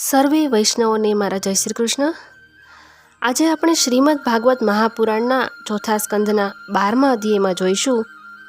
સર્વે વૈષ્ણવોને મારા જય શ્રી કૃષ્ણ. આજે આપણે શ્રીમદ ભાગવત મહાપુરાણના ચોથા સ્કંધના બારમા અધ્યયમાં જોઈશું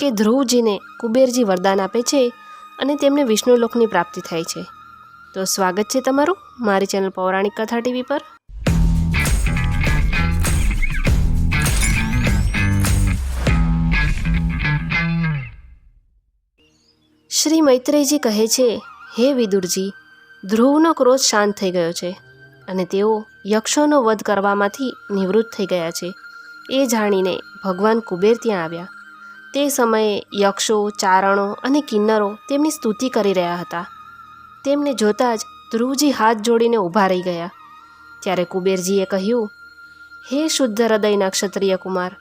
કે ધ્રુવજીને કુબેરજી વરદાન આપે છે અને તેમને વિષ્ણુલોકની પ્રાપ્તિ થાય છે. તો સ્વાગત છે તમારું મારી ચેનલ પૌરાણિક કથા ટીવી પર. શ્રી મૈત્રેયજી કહે છે, હે વિદુરજી ધ્રુવનો ક્રોધ શાંત થઈ ગયો છે અને તેઓ યક્ષોનો વધ કરવામાંથી નિવૃત્ત થઈ ગયા છે. એ જાણીને ભગવાન કુબેર ત્યાં આવ્યા. તે સમયે યક્ષો, ચારણો અને કિન્નરો તેમની સ્તુતિ કરી રહ્યા હતા. તેમને જોતાં જ ધ્રુવજી હાથ જોડીને ઊભા રહી ગયા. ત્યારે કુબેરજીએ કહ્યું, હે શુદ્ધ હૃદયના ક્ષત્રિય કુમાર,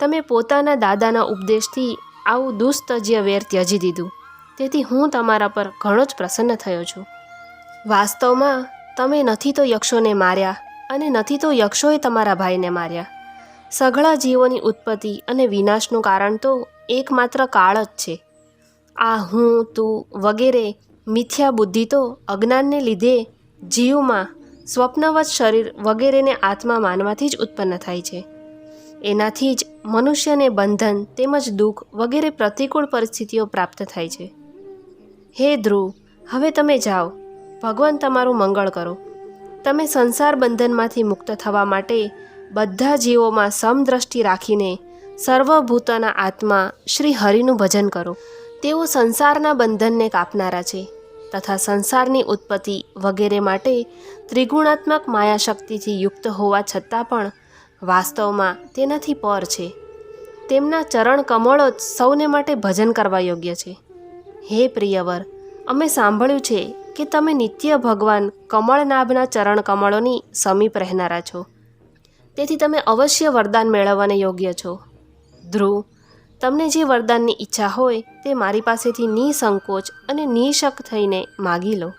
તમે પોતાના દાદાના ઉપદેશથી આવું દુસ્તજ્ય વેર ત્યજી દીધું. તેથી હું તમારા પર ઘણો જ પ્રસન્ન થયો છું. વાસ્તવમાં, તમે નથી તો યક્ષોને માર્યા અને નથી તો યક્ષોએ તમારા ભાઈને માર્યા. સઘળા જીવોની ઉત્પત્તિ અને વિનાશનું કારણ તો એકમાત્ર કાળ જ છે. આ હું, તું વગેરે મિથ્યા બુદ્ધિ તો અજ્ઞાનને લીધે જીવમાં સ્વપ્નવત શરીર વગેરેને આત્મા માનવાથી જ ઉત્પન્ન થાય છે. એનાથી જ મનુષ્યને બંધન તેમજ દુઃખ વગેરે પ્રતિકૂળ પરિસ્થિતિઓ પ્રાપ્ત થાય છે. હે ધ્રુવ, હવે તમે જાઓ. ભગવાન તમારું મંગળ કરો. તમે સંસાર બંધનમાંથી મુક્ત થવા માટે બધા જીવોમાં સમદ્રષ્ટિ રાખીને સર્વભૂતના આત્મા શ્રી હરિનું ભજન કરો. તેઓ સંસારના બંધનને કાપનારા છે તથા સંસારની ઉત્પત્તિ વગેરે માટે ત્રિગુણાત્મક માયાશક્તિથી યુક્ત હોવા છતાં પણ વાસ્તવમાં તેનાથી પર છે. તેમના ચરણ કમળો જ સૌને માટે ભજન કરવા યોગ્ય છે. હે પ્રિયવર, અમે સાંભળ્યું છે કે તમે નિત્ય ભગવાન કમળનાભના ચરણ કમળોની સમીપ રહેનારા છો. તેથી તમે અવશ્ય વરદાન મેળવવાને યોગ્ય છો. ધ્રુવ, તમને જે વરદાનની ઈચ્છા હોય તે મારી પાસેથી નિસંકોચ અને નિશક થઈને માગી લો.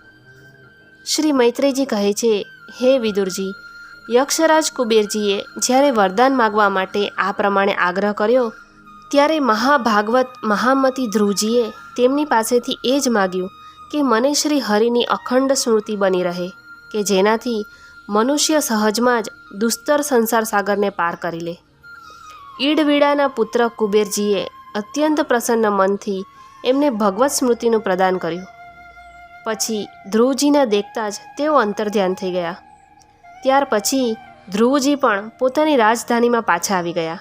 શ્રી મૈત્રેયજી કહે છે, હે વિદુરજી, યક્ષરાજ કુબેરજીએ જ્યારે વરદાન માગવા માટે આ પ્રમાણે આગ્રહ કર્યો, ત્યારે મહાભાગવત મહામતી ધ્રુવજીએ તેમની પાસેથી એ જ માગ્યું કે મને શ્રી હરિની અખંડ સ્મૃતિ બની રહે, કે જેનાથી મનુષ્ય સહજમાં જ દુસ્તર સંસાર સાગરને પાર કરી લે. ઈડવીડાના પુત્ર કુબેરજીએ અત્યંત પ્રસન્ન મનથી એમને ભગવત સ્મૃતિનું પ્રદાન કર્યું. પછી ધ્રુવજીના દેખતા જ તેઓ અંતર્ધ્યાન થઈ ગયા. ત્યાર પછી ધ્રુવજી પણ પોતાની રાજધાનીમાં પાછા આવી ગયા.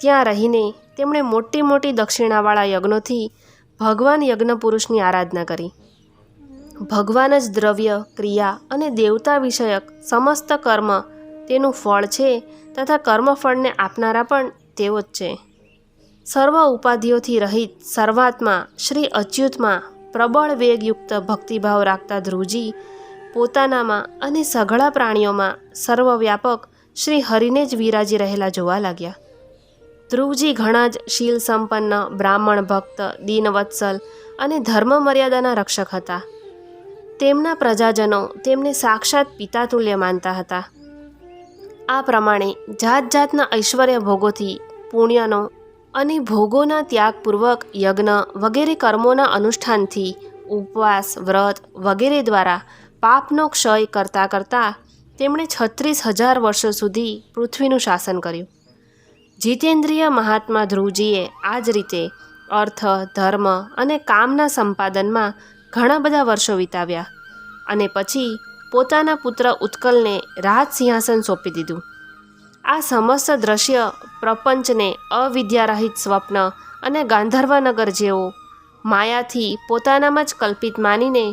ત્યાં રહીને તેમણે મોટી મોટી દક્ષિણાવાળા યજ્ઞોથી ભગવાન યજ્ઞ પુરુષની આરાધના કરી. ભગવાન જ દ્રવ્ય, ક્રિયા અને દેવતા વિષયક સમસ્ત કર્મ તેનું ફળ છે તથા કર્મફળને આપનારા પણ તેઓ જ છે. સર્વ ઉપાધિઓથી રહિત સર્વાત્મા શ્રી અચ્યુતમાં પ્રબળ વેગયુક્ત ભક્તિભાવ રાખતા ધ્રુવજી પોતાનામાં અને સઘળા પ્રાણીઓમાં સર્વવ્યાપક શ્રી હરિને જ વિરાજી રહેલા જોવા લાગ્યા. ધ્રુવજી ઘણા જ શીલ સંપન્ન, બ્રાહ્મણ ભક્ત, દીનવત્સલ અને ધર્મ મર્યાદાના રક્ષક હતા. તેમના પ્રજાજનો તેમને સાક્ષાત પિતા તુલ્ય માનતા હતા. આ પ્રમાણે જાત જાતના ઐશ્વર્ય ભોગોથી પુણ્યનો અને ભોગોના ત્યાગપૂર્વક યજ્ઞ વગેરે કર્મોના અનુષ્ઠાનથી ઉપવાસ, વ્રત વગેરે દ્વારા પાપનો ક્ષય કરતાં કરતાં તેમણે છત્રીસ હજાર વર્ષો સુધી પૃથ્વીનું શાસન કર્યું. જીતેન્દ્રિય મહાત્મા ધ્રુવજીએ આ જ રીતે અર્થ, ધર્મ અને કામના સંપાદનમાં ઘણા બધા વર્ષો વિતાવ્યા અને પછી પોતાના પુત્ર ઉત્કલને રાજ સિંહાસન સોંપી દીધું. આ સમસ્ત દ્રશ્ય પ્રપંચને અવિદ્યારહિત સ્વપ્ન અને ગાંધર્વનગર જેવો માયાથી પોતાનામાં જ કલ્પિત માનીને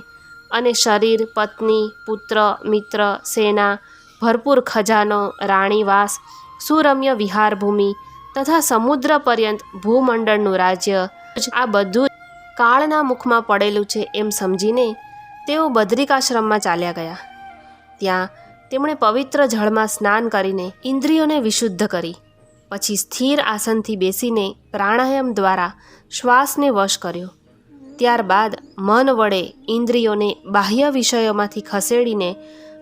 અને શરીર, પત્ની, પુત્ર, મિત્ર, સેના, ભરપૂર ખજાનો રાણીવાસ સુરમ્ય વિહાર ભૂમિ તથા સમુદ્ર પર્યંત ભૂમંડળનું રાજ્ય. આ બધું કાળના મુખમાં પડેલું છે એમ સમજીને તેઓ બદ્રિકાશ્રમમાં ચાલ્યા ગયા. ત્યાં તેમણે પવિત્ર જળમાં સ્નાન કરીને ઇન્દ્રિયોને વિશુદ્ધ કરી. પછી સ્થિર આસનથી બેસીને પ્રાણાયામ દ્વારા શ્વાસને વશ કર્યો. ત્યારબાદ મન વડે ઇન્દ્રિયોને બાહ્ય વિષયોમાંથી ખસેડીને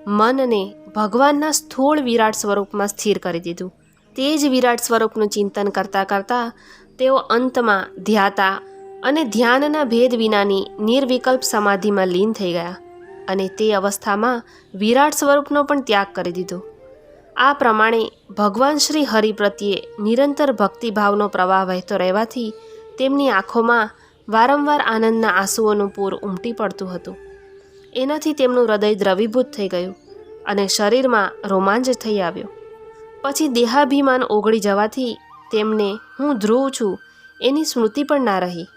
મનને ભગવાનના સ્થૂળ વિરાટ સ્વરૂપમાં સ્થિર કરી દીધું. તે જ વિરાટ સ્વરૂપનું ચિંતન કરતાં કરતાં તેઓ અંતમાં ધ્યાતા અને ધ્યાનના ભેદ વિનાની નિર્વિકલ્પ સમાધિમાં લીન થઈ ગયા અને તે અવસ્થામાં વિરાટ સ્વરૂપનો પણ ત્યાગ કરી દીધો. આ પ્રમાણે ભગવાન શ્રી હરિ પ્રત્યે નિરંતર ભક્તિભાવનો પ્રવાહ વહેતો રહેવાથી તેમની આંખોમાં વારંવાર આનંદના આંસુઓનું પૂર ઉમટી પડતું હતું. એનાથી તેમનું હૃદય દ્રવીભૂત થઈ ગયું અને શરીરમાં રોમાંચ થઈ આવ્યો. પછી દેહાભિમાન ઓગળી જવાથી તેમને હું ધ્રુવ છું, એની સ્મૃતિ પણ ના રહી.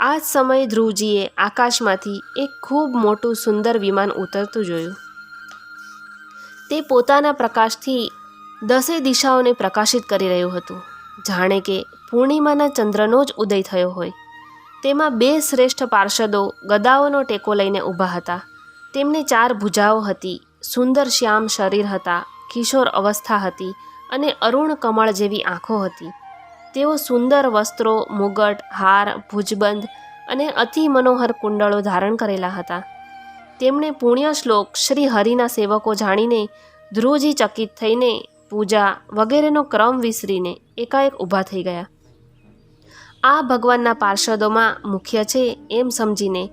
આ જ સમયે ધ્રુવજીએ આકાશમાંથી એક ખૂબ મોટું સુંદર વિમાન ઉતરતું જોયું. તે પોતાના પ્રકાશથી દસે દિશાઓને પ્રકાશિત કરી રહ્યું હતું. જાણે કે પૂર્ણિમાના ચંદ્રનો જ ઉદય થયો હોય. તેમાં બે શ્રેષ્ઠ પાર્ષદો ગદાઓનો ટેકો લઈને ઊભા હતા. તેમને ચાર ભુજાઓ હતી, સુંદર શ્યામ શરીર હતા કિશોર અવસ્થા હતી અને અરુણ કમળ જેવી આંખો હતી. તેઓ સુંદર વસ્ત્રો, મુગટ, હાર, ભુજબંધ અને અતિ મનોહર કુંડળો ધારણ કરેલા હતા. તેમણે પુણ્ય શ્લોક શ્રી હરિના સેવકો જાણીને ધ્રુવજી ચકિત થઈને પૂજા વગેરેનો ક્રમ વિસરીને એકાએક ઊભા થઈ ગયા. આ ભગવાનના પાર્ષદોમાં મુખ્ય છે એમ સમજીને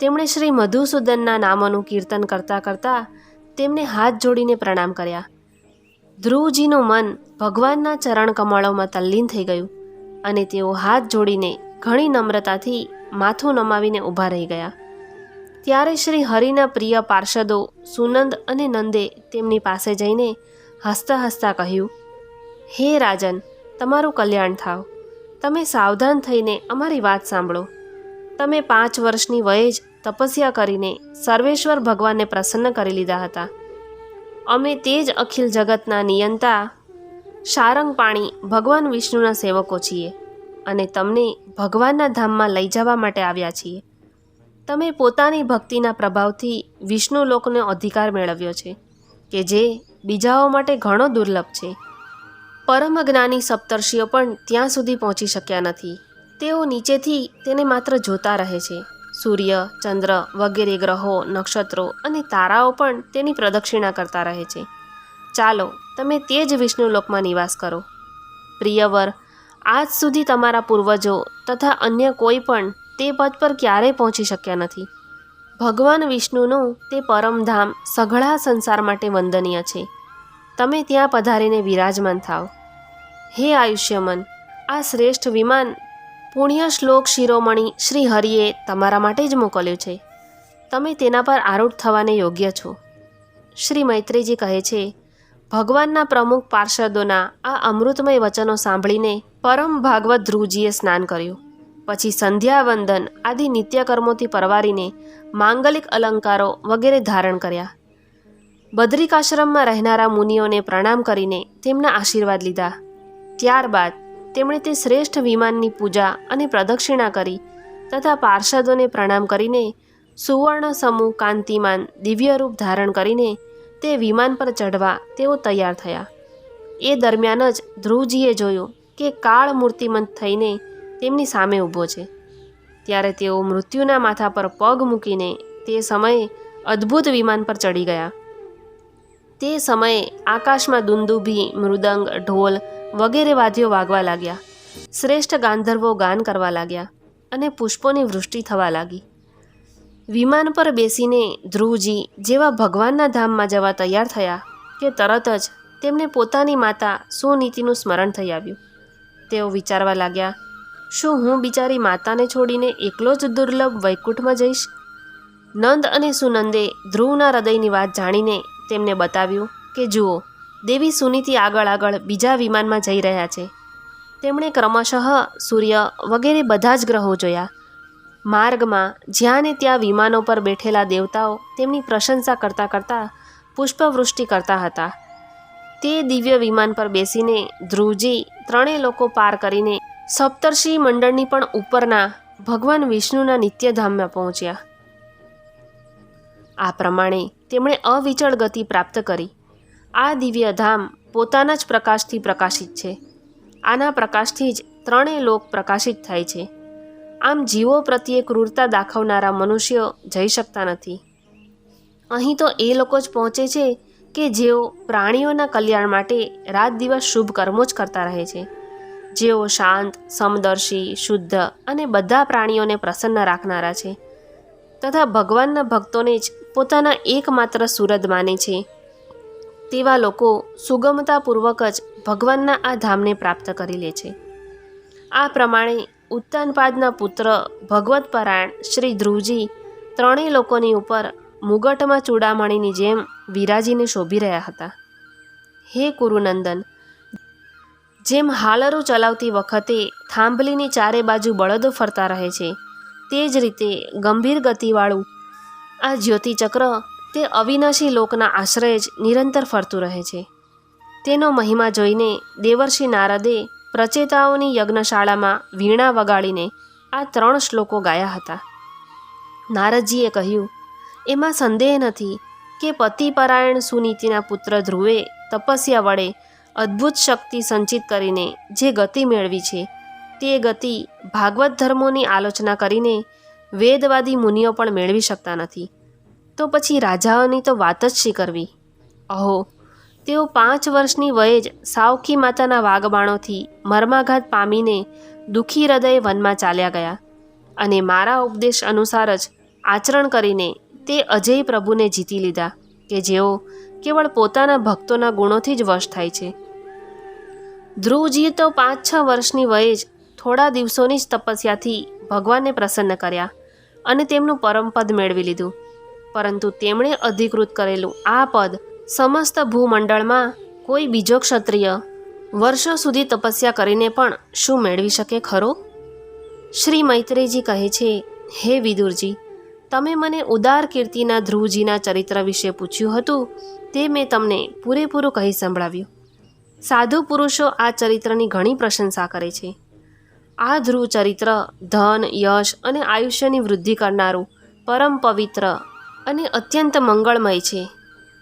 તેમણે શ્રી મધુસૂદનના નામોનું કીર્તન કરતાં કરતાં તેમને હાથ જોડીને પ્રણામ કર્યા. ધ્રુવજીનું મન ભગવાનના ચરણ કમળોમાં તલ્લીન થઈ ગયું અને તેઓ હાથ જોડીને ઘણી નમ્રતાથી માથું નમાવીને ઊભા રહી ગયા. ત્યારે શ્રી હરિના પ્રિય પાર્ષદો સુનંદ અને નંદે તેમની પાસે જઈને હસતા હસતા કહ્યું, હે રાજન, તમારું કલ્યાણ થાવ. તમે સાવધાન થઈને અમારી વાત સાંભળો. તમે પાંચ વર્ષની વયે જ તપસ્યા કરીને સર્વેશ્વર ભગવાનને પ્રસન્ન કરી લીધા હતા. અમે તે જ અખિલ જગતના નિયંતા, સારંગ પાણી ભગવાન વિષ્ણુના સેવકો છીએ અને તમને ભગવાનના ધામમાં લઈ જવા માટે આવ્યા છીએ. તમે પોતાની ભક્તિના પ્રભાવથી વિષ્ણુ લોકનો અધિકાર મેળવ્યો છે કે જે બીજાઓ માટે ઘણો દુર્લભ છે. પરમ જ્ઞાની સપ્તર્ષિઓ પણ ત્યાં સુધી પહોંચી શક્યા નથી. તેઓ નીચેથી તેને માત્ર જોતા રહે છે. સૂર્ય, ચંદ્ર વગેરે ગ્રહો, નક્ષત્રો અને તારાઓ પણ તેની પ્રદક્ષિણા કરતા રહે છે. ચાલો, તમે તે જ વિષ્ણુલોકમાં નિવાસ કરો. પ્રિયવર, આજ સુધી તમારા પૂર્વજો તથા અન્ય કોઈ પણ તે પદ પર ક્યારેય પહોંચી શક્યા નથી. ભગવાન વિષ્ણુનું તે પરમધામ સઘળા સંસાર માટે વંદનીય છે. તમે ત્યાં પધારીને વિરાજમાન થાવ. હે આયુષ્યમન, આ શ્રેષ્ઠ વિમાન પુણ્ય શ્લોક શિરોમણી શ્રી હરિએ તમારા માટે જ મોકલ્યું છે. તમે તેના પર આરૂઢ થવાને યોગ્ય છો. શ્રી મૈત્રીજી કહે છે, ભગવાનના પ્રમુખ પાર્ષદોના આ અમૃતમય વચનો સાંભળીને પરમ ભાગવત ધ્રુવજીએ સ્નાન કર્યું. પછી સંધ્યાવંદન આદિ નિત્યકર્મોથી પરવારીને માંગલિક અલંકારો વગેરે ધારણ કર્યા. બદ્રિકાશ્રમમાં રહેનારા મુનિઓને પ્રણામ કરીને તેમના આશીર્વાદ લીધા. ત્યારબાદ તેમણે તે શ્રેષ્ઠ વિમાનની પૂજા અને પ્રદક્ષિણા કરી તથા પાર્ષદોને પ્રણામ કરીને સુવર્ણ સમૂહ કાંતિમાન દિવ્ય રૂપ ધારણ કરીને તે વિમાન પર ચઢવા તેઓ તૈયાર થયા. એ દરમિયાન જ ધ્રુવજીએ જોયું કે કાળ મૂર્તિમંત થઈને તેમની સામે ઊભો છે. ત્યારે તેઓ મૃત્યુના માથા પર પગ મૂકીને તે સમયે અદ્ભુત વિમાન પર ચડી ગયા. તે સમયે આકાશમાં દુંદુભી, મૃદંગ, ઢોલ વગેરે વાદ્યો વાગવા લાગ્યા. શ્રેષ્ઠ ગાંધર્વો ગાન કરવા લાગ્યા અને પુષ્પોની વૃષ્ટિ થવા લાગી. વિમાન પર બેસીને ધ્રુવજી જેવા ભગવાનના ધામમાં જવા તૈયાર થયા કે તરત જ તેમને પોતાની માતા સુનીતિનું સ્મરણ થઈ આવ્યું. તેઓ વિચારવા લાગ્યા, શું હું બિચારી માતાને છોડીને એકલો જ દુર્લભ વૈકુંઠમાં જઈશ? નંદ અને સુનંદે ધ્રુવના હૃદયની વાત જાણીને તેમને બતાવ્યું કે, જુઓ દેવી સુનીતિ આગળ આગળ બીજા વિમાનમાં જઈ રહ્યા છે. તેમણે ક્રમશઃ સૂર્ય વગેરે બધા જ ગ્રહો જોયા. માર્ગમાં જ્યાં ને ત્યાં વિમાનો પર બેઠેલા દેવતાઓ તેમની પ્રશંસા કરતાં કરતાં પુષ્પવૃષ્ટિ કરતા હતા. તે દિવ્ય વિમાન પર બેસીને ધ્રુવજી ત્રણેય લોકો પાર કરીને સપ્તર્ષિ મંડળની પણ ઉપરના ભગવાન વિષ્ણુના નિત્યધામમાં પહોંચ્યા. આ પ્રમાણે તેમણે અવિચળ ગતિ પ્રાપ્ત કરી. આ દિવ્ય ધામ પોતાના જ પ્રકાશથી પ્રકાશિત છે. આના પ્રકાશથી જ ત્રણેય લોક પ્રકાશિત થાય છે. આમ જીવો પ્રત્યે ક્રૂરતા દાખવનારા મનુષ્યો જઈ શકતા નથી. અહીં તો એ લોકો જ પહોંચે છે કે જેઓ પ્રાણીઓના કલ્યાણ માટે રાત દિવસ શુભ કર્મો જ કરતા રહે છે. જેઓ શાંત, સમદર્શી, શુદ્ધ અને બધા પ્રાણીઓને પ્રસન્ન રાખનારા છે. તથા ભગવાનના ભક્તોને જ પોતાના એકમાત્ર સુરદ માને છે. તેવા લોકો સુગમતાપૂર્વક જ ભગવાનના આ ધામને પ્રાપ્ત કરી લે છે. આ પ્રમાણે ઉત્તાનપાદના પુત્ર ભગવત પરાયણ શ્રી ધ્રુવજી ત્રણેય લોકોની ઉપર મુગટમાં ચૂડામણીની જેમ વિરાજીને શોભી રહ્યા હતા. હે કુરુનંદન જેમ હાલરું ચલાવતી વખતે થાંભલીની ચારે બાજુ બળદો ફરતા રહે છે, તે જ રીતે ગંભીર ગતિવાળું આ જ્યોતિચક્ર તે અવિનાશી લોકના આશ્રય જ નિરંતર ફરતું રહે છે. તેનો મહિમા જોઈને દેવર્ષિ નારદે પ્રચેતાઓની યજ્ઞશાળામાં વીણા વગાડીને આ ત્રણ શ્લોકો ગાયા હતા. નારદજીએ કહ્યું, એમાં સંદેહ નથી કે પતિપરાયણ સુનીતિના પુત્ર ધ્રુવે તપસ્યા વડે અદ્ભુત શક્તિ સંચિત કરીને જે ગતિ મેળવી છે, તે ગતિ ભાગવત ધર્મોની આલોચના કરીને વેદવાદી મુનિઓ પણ મેળવી શકતા નથી. તો પછી રાજાઓની તો વાત જ શી કરવી અહો, તેઓ પાંચ વર્ષની વયે જ સાવકી માતાના વાગબાણોથી મર્માઘાત પામીને દુઃખી હૃદયે વનમાં ચાલ્યા ગયા અને મારા ઉપદેશ અનુસાર જ આચરણ કરીને તે અજય પ્રભુને જીતી લીધા કે જેઓ કેવળ પોતાના ભક્તોના ગુણોથી જ વશ થાય છે. ધ્રુવજીએ તો પાંચ છ વર્ષની વયે જ થોડા દિવસોની જ તપસ્યાથી ભગવાનને પ્રસન્ન કર્યા અને તેમનું પરમપદ મેળવી લીધું. પરંતુ તેમણે અધિકૃત કરેલું આ પદ સમસ્ત ભૂમંડળમાં કોઈ બીજો ક્ષત્રિય વર્ષો સુધી તપસ્યા કરીને પણ શું મેળવી શકે ખરો? શ્રી મૈત્રેયજી કહે છે, હે વિદુરજી, તમે મને ઉદાર કીર્તિના ધ્રુવજીના ચરિત્ર વિશે પૂછ્યું હતું, તે મેં તમને પૂરેપૂરું કહી સંભળાવ્યું. સાધુ પુરુષો આ ચરિત્રની ઘણી પ્રશંસા કરે છે. આ ધ્રુવ ચરિત્ર ધન, યશ અને આયુષ્યની વૃદ્ધિ કરનારું પરમ પવિત્ર અને અત્યંત મંગળમય છે.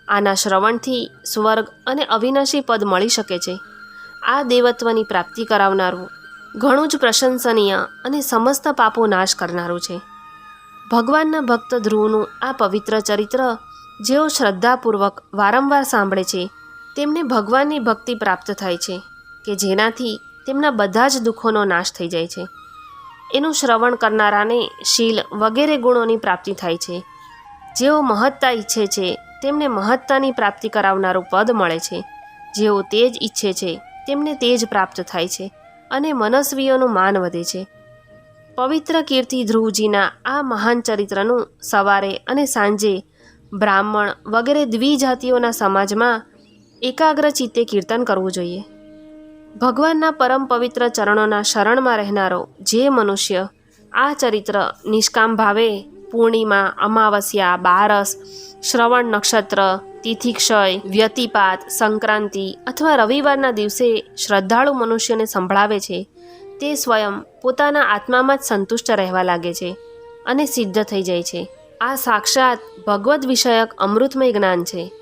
આના શ્રવણથી સ્વર્ગ અને અવિનાશી પદ મળી શકે છે. આ દેવત્વની પ્રાપ્તિ કરાવનારું ઘણું જ પ્રશંસનીય અને સમસ્ત પાપો નાશ કરનારું છે. ભગવાનના ભક્ત ધ્રુવનું આ પવિત્ર ચરિત્ર જેઓ શ્રદ્ધાપૂર્વક વારંવાર સાંભળે છે, તેમને ભગવાનની ભક્તિ પ્રાપ્ત થાય છે કે જેનાથી તેમના બધા જ દુઃખોનો નાશ થઈ જાય છે. એનું શ્રવણ કરનારાને શીલ વગેરે ગુણોની પ્રાપ્તિ થાય છે. જેઓ મહત્તા ઈચ્છે છે, તેમને મહત્તાની પ્રાપ્તિ કરાવનારું પદ મળે છે. જેઓ તે જ ઈચ્છે છે, તેમને તેજ પ્રાપ્ત થાય છે અને મનસ્વીઓનું માન વધે છે. પવિત્ર કીર્તિ ધ્રુવજીના આ મહાન ચરિત્રનું સવારે અને સાંજે બ્રાહ્મણ વગેરે દ્વિજાતિઓના સમાજમાં એકાગ્ર ચિત્તે કીર્તન કરવું જોઈએ. ભગવાનના પરમ પવિત્ર ચરણોના શરણમાં રહેનારો જે મનુષ્ય આ ચરિત્ર નિષ્કામ ભાવે પૂર્ણિમા, અમાવસ્યા, બારસ, શ્રવણ નક્ષત્ર, તિથિક્ષય, વ્યતિપાત, સંક્રાંતિ અથવા રવિવારના દિવસે શ્રદ્ધાળુ મનુષ્યને સંભળાવે છે. તે સ્વયં પોતાના આત્મામાં જ સંતુષ્ટ રહેવા લાગે છે અને સિદ્ધ થઈ જાય છે. આ સાક્ષાત ભગવદ્ વિષયક અમૃતમય જ્ઞાન છે.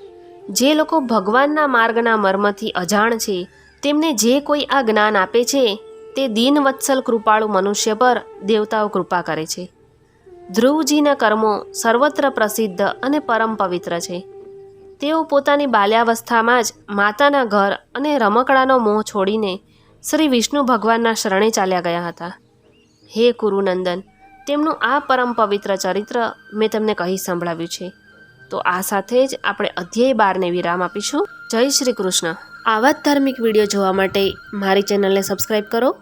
જે લોકો ભગવાનના માર્ગના મર્મથી અજાણ છે, તેમને જે કોઈ આ જ્ઞાન આપે છે, તે દીનવત્સલ કૃપાળુ મનુષ્ય પર દેવતાઓ કૃપા કરે છે. ધ્રુવજીના કર્મો સર્વત્ર પ્રસિદ્ધ અને પરમ પવિત્ર છે. તેઓ પોતાની બાલ્યાવસ્થામાં જ માતાના ઘર અને રમકડાનો મોહ છોડીને શ્રી વિષ્ણુ ભગવાનના શરણે ચાલ્યા ગયા હતા. હે કુરુનંદન, તેમનું આ પરમ પવિત્ર ચરિત્ર મેં તમને કહી સંભળાવ્યું છે. તો આ સાથે જ આપણે અધ્યાય બારને વિરામ આપીશું. જય શ્રી કૃષ્ણ. આવા જ ધાર્મિક વીડિયો જોવા માટે મારી ચેનલને સબસ્ક્રાઈબ કરો.